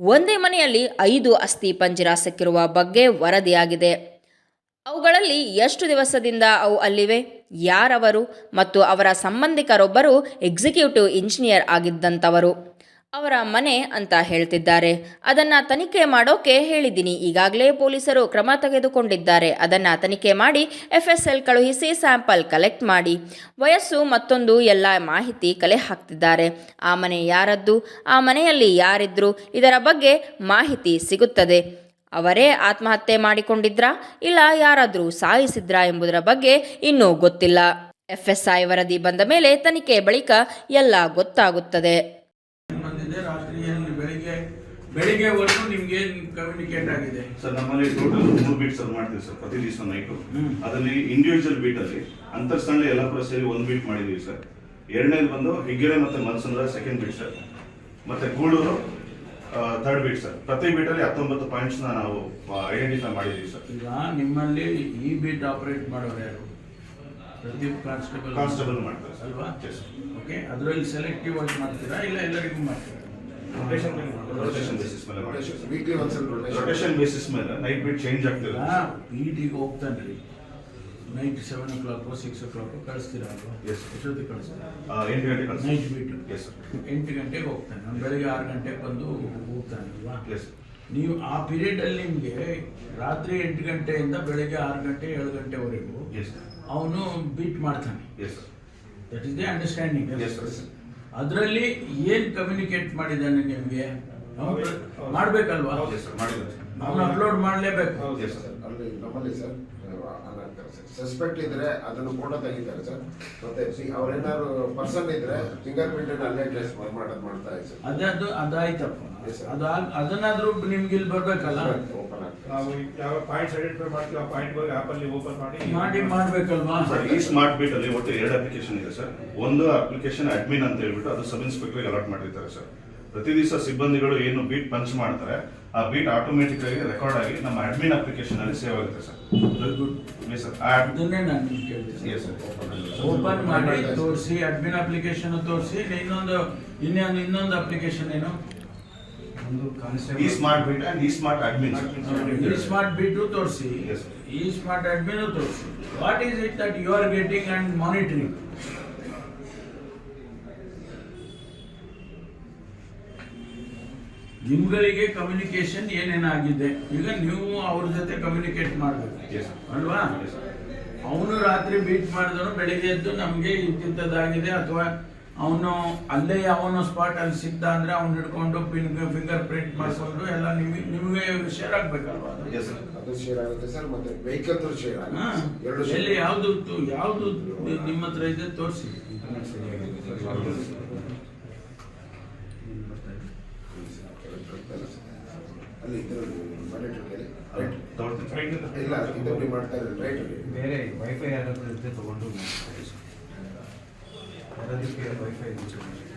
ಒಂದೇ ಮನೆಯಲ್ಲಿ ಐದು ಅಸ್ಥಿ ಪಂಜರ ಸಿಕ್ಕಿರುವ ಬಗ್ಗೆ ವರದಿಯಾಗಿದೆ. ಅವುಗಳಲ್ಲಿ ಎಷ್ಟು ದಿವಸದಿಂದ ಅವು ಅಲ್ಲಿವೆ? ಯಾರವರು? ಮತ್ತು ಅವರ ಸಂಬಂಧಿಕರೊಬ್ಬರು ಎಕ್ಸಿಕ್ಯೂಟಿವ್ ಇಂಜಿನಿಯರ್ ಆಗಿದ್ದಂಥವರು. ಅವರ ಮನೆ ಅಂತ ಹೇಳ್ತಿದ್ದಾರೆ. ಅದನ್ನು ತನಿಖೆ ಮಾಡೋಕೆ ಹೇಳಿದ್ದೀನಿ. ಈಗಾಗಲೇ ಪೊಲೀಸರು ಕ್ರಮ ತೆಗೆದುಕೊಂಡಿದ್ದಾರೆ. ಅದನ್ನು ತನಿಖೆ ಮಾಡಿ ಎಫ್ ಎಸ್ ಎಲ್ ಕಳುಹಿಸಿ ಸ್ಯಾಂಪಲ್ ಕಲೆಕ್ಟ್ ಮಾಡಿ. ವಯಸ್ಸು ಮತ್ತೊಂದು ಎಲ್ಲ ಮಾಹಿತಿ ಕಲೆ ಹಾಕ್ತಿದ್ದಾರೆ. ಆ ಮನೆ ಯಾರದ್ದು? ಆ ಮನೆಯಲ್ಲಿ ಯಾರಿದ್ರು? ಇದರ ಬಗ್ಗೆ ಮಾಹಿತಿ ಸಿಗುತ್ತದೆ. ಅವರೇ ಆತ್ಮಹತ್ಯೆ ಮಾಡಿಕೊಂಡಿದ್ರಾ? ಇಲ್ಲ ಯಾರಾದರೂ ಸಾಯಿಸಿದ್ರಾ ಎಂಬುದರ ಬಗ್ಗೆ ಇನ್ನೂ ಗೊತ್ತಿಲ್ಲ. ಎಫ್ಎಸ್ಐ ವರದಿ ಬಂದ ಮೇಲೆ ತನಿಖೆ ಬಳಿಕ ಎಲ್ಲ ಗೊತ್ತಾಗುತ್ತದೆ. ಬಂದಿದೆ ರಾತ್ರಿಯಲ್ಲಿ ಬೆಳಿಗ್ಗೆ ಬೆಳಿಗ್ಗೆವರೆಗೂ ನಿಮ್ಗೆ ಕಮ್ಯುನಿಕೇಟ್ ಆಗಿದೆ? ಸರ್ ನಮ್ಮಲ್ಲಿ ಟೋಟಲ್ ಮೂರು ಬೀಟ್ ಸರ್ ಮಾಡ್ತೀವಿ ಸರ್ ಪ್ರತಿ ದಿವಸ ನೈಟು ಅದರಲ್ಲಿ ಇಂಡಿವಿಜುವಲ್ ಬೀಟ್ ಅಲ್ಲಿ ಅಂತರ್ಸ್ಥಳೀಯ ಎಲ್ಲ ಸೇರಿ ಒಂದು ಬೀಟ್ ಮಾಡಿದೀವಿ ಸರ್. ಎರಡನೇದು ಬಂದು ಹಿಗ್ಗೆರೆ ಮತ್ತೆ ಮನಸಂದ್ರ ಸೆಕೆಂಡ್ ಬೀಟ್ ಸರ್. ಮತ್ತೆ ಕೂಳೂರು ಥರ್ಡ್ ಬೀಟ್ ಸರ್. ಪ್ರತಿ ಬೀಟ್ ಅಲ್ಲಿ ಹತ್ತೊಂಬತ್ತು ಪಾಯಿಂಟ್ಸ್ ನಾವು ಐಡೆಂಟಿಫೈ ಮಾಡಿದೀವಿ ಸರ್. ಈಗ ನಿಮ್ಮಲ್ಲಿ ಈ ಬೀಟ್ ಆಪರೇಟ್ ಮಾಡೋರು ಯಾರು? ಪ್ರದೀಪ್ ಕಾನ್ಸ್ಟೇಬಲ್ ಕಾನ್ಸ್ಟೇಬಲ್ ಮಾಡ್ತಾರೆ ಸರ್. ಅಲ್ವಾ. ಓಕೆ ಅದರಲ್ಲಿ ಸೆಲೆಕ್ಟಿವ್ ಆಗಿ ಮಾಡ್ತೀರಾ ಇಲ್ಲ ಎಲ್ಲರಿಗೂ ಮಾಡ್ತೀರಾ? ರೊಟೇಷನ್ ಬೇಸಿಸ್ ಮೇಲೆ ನೈಟ್ ಬಿಟ್ ಚೇಂಜ್ ಆಗ್ತಿದೆ. ಬೀಟಿಗೆ ಹೋಗ್ತಾನ್ರಿ night seven o'clock six o'clock ಕಳಿಸ್ತೀರಾ ಅಲ್ವಾ Yes. ಎಷ್ಟೊತ್ತಿಗೆ ಕಳಿಸ್ತೀರಾ? ಎಂಟು ಗಂಟೆ ಕಳಿಸಿ ನೈಟ್ ಬೀಟು ಎಸ್ ಸರ್ ಎಂಟು ಗಂಟೆಗೆ ಹೋಗ್ತಾನೆ. ಬೆಳಿಗ್ಗೆ ಬೆಳಗ್ಗೆ ಆರು ಗಂಟೆಗೆ ಬಂದು ಹೋಗ್ತಾನೆ ಅಲ್ವಾ ಎಸ್ ನೀವು ಆ ಪೀರಿಯಡ್ ಅಲ್ಲಿ ನಿಮಗೆ ರಾತ್ರಿ ಎಂಟು ಗಂಟೆಯಿಂದ ಬೆಳಗ್ಗೆ ಆರು ಗಂಟೆ ಏಳು ಗಂಟೆವರೆಗೂ ಎಸ್ ಅವನು ಬೀಟ್ ಮಾಡ್ತಾನೆ. Yes that is the understanding yes sir ಅದರಲ್ಲಿ ಏನ್ ಕಮ್ಯುನಿಕೇಟ್ ಮಾಡಿದ್ದಾನೆ ನಿಮಗೆ? ಮಾಡ್ಬೇಕಲ್ವಾ? ಅವನು ಅಪ್ಲೋಡ್ ಮಾಡಲೇಬೇಕು. ಅಲ್ಲಿ ನಮ್ಮಲ್ಲಿ ಸರ್ ಸಸ್ಪೆಕ್ಟ್ ಇದ್ರೆ ಅದನ್ನು ಫೋಟೋ ತೆಗಿತಾರೆ ಸರ್. ಮತ್ತೆ ಅವ್ರೇನಾದ್ರು ಪರ್ಸನ್ ಇದ್ರೆ ಫಿಂಗರ್ ಪ್ರಿಂಟ್ ಅಲ್ಲೇ ಟ್ರೇಸ್ ಮಾಡೋದು ಮಾಡ್ತಾ ಇದ್ದಾರೆ ಅದು ಅದಾಯ್ತಪ್ಪ. ಅದು ಅದನ್ನಾದ್ರೂ ನಿಮ್ಗೆ ಇಲ್ಲಿ ಬರ್ಬೇಕಲ್ಲ ನಾವು ಯಾವ ಪಾಯಿಂಟ್ಸ್ ಐಡೆಂಟಿಫೈ ಮಾಡ್ತೀವಿ ಆ ಪಾಯಿಂಟ್ ಬಗ್ಗೆ ಆಪಲ್ಲಿ ಓಪನ್ ಮಾಡಿ ಮಾಡಿ ಮಾಡ್ಬೇಕಲ್ವಾ? ಸರ್ ಈ ಸ್ಮಾರ್ಟ್ ಬೀಟ್ ಅಲ್ಲಿ ಒಟ್ಟು ಎರಡು ಅಪ್ಲಿಕೇಶನ್ ಇದೆ ಸರ್. ಒಂದು ಅಪ್ಲಿಕೇಶನ್ ಅಡ್ಮಿನ್ ಅಂತ ಹೇಳ್ಬಿಟ್ಟು ಅದು ಸಬ್ ಇನ್ಸ್ಪೆಕ್ಟರ್ ಅಲಾಟ್ ಮಾಡಿರ್ತಾರೆ ಸರ್. ಪ್ರತಿ ದಿವಸ ಸಿಬ್ಬಂದಿಗಳು ಏನು ಬೀಟ್ ಪಂಚ್ ಮಾಡ್ತಾರೆ ಆ ಬೀಟ್ ಆಟೋಮೆಟಿಕ್ ಆಗಿ ರೆಕಾರ್ಡ್ ಆಗಿ ನಮ್ಮ ಅಡ್ಮಿನ್ ಅಪ್ಲಿಕೇಶನ್ ಅಲ್ಲಿ ಸೇವ್ ಆಗುತ್ತೆ ಸರ್. Very good sir. ಅದನ್ನೇ ನಾನು ಕೇಳ್ತೀನಿ Yes, ಓಪನ್ ಮಾಡಿ ತೋರಿಸಿ ಅಡ್ಮಿನ್ ಅಪ್ಲಿಕೇಶನ್ ತೋರಿಸಿ ಇನ್ನೊಂದು ಇನ್ನೊಂದು ಇನ್ನೊಂದು ಅಪ್ಲಿಕೇಶನ್ ಏನು? ಈ ಸ್ಮಾರ್ಟ್ ಬೀಟ್ ಅಂಡ್ ಈ ಸ್ಮಾರ್ಟ್ ಅಡ್ಮಿನ್ ಈ ಸ್ಮಾರ್ಟ್ ಬಿಟ್ಟು ತೋರಿಸಿ. ಈ ಸ್ಮಾರ್ಟ್ ಅಡ್ಮಿನ್ ತೋರಿಸಿ. What is it that you are getting and monitoring ನಿಮ್ಗಳಿಗೆ communication ಏನೇನಾಗಿದೆ? ಈಗ ನೀವು ಅವ್ರ ಜೊತೆ ಕಮ್ಯುನಿಕೇಟ್ ಮಾಡಬೇಕು. ಅಲ್ವಾ? ಅವನು ರಾತ್ರಿ ಬೀಟ್ ಮಾಡಿದ್ರು ಬೆಳಿಗ್ಗೆ ಎದ್ದು ನಮಗೆ ಇಂತಿಂಥದ್ದಾಗಿದೆ ಅಥವಾ ಅವನು ಅಲ್ಲೇ ಯಾವನೋ ಸ್ಪಾಟ್ ಅಲ್ಲಿ ಸಿಗ್ದ ಅಂದ್ರೆ ಅವ್ನು ಹಿಡ್ಕೊಂಡು ಫಿಂಗರ್ ಪ್ರಿಂಟ್ ಮಾಡಿಕೊಂಡು ಎಲ್ಲ ನಿಮಗೆ ನಿಮಗೆ ಶೇರ್ ಆಗ್ಬೇಕಲ್ವಾ ಅದು? ಅದು ಶೇರ್ ಆಗುತ್ತೆ ಸರ್ ಮತ್ತೆ ವೆಹಿಕಲ್ ಶೇರ್ ಎರಡು. ಎಲ್ಲಿ ಯಾವ್ದು ಯಾವುದು ನಿಮ್ಮ ಹತ್ರ ಇದೆ ತೋರಿಸಿ. ಅಲ್ಲಿ ಇಲ್ಲ ಇದರಲ್ಲಿ ಮಾಡ್ತಾ ಇದ್ದಾರೆ ರೈಟ್ ಬೇರೆ ವೈಫೈ ಯಾರಾದ್ರೂ ತಗೊಂಡು ಯಾರಾದಕ್ಕೆ ವೈಫೈ ಯೂಸ್ ಮಾಡಿ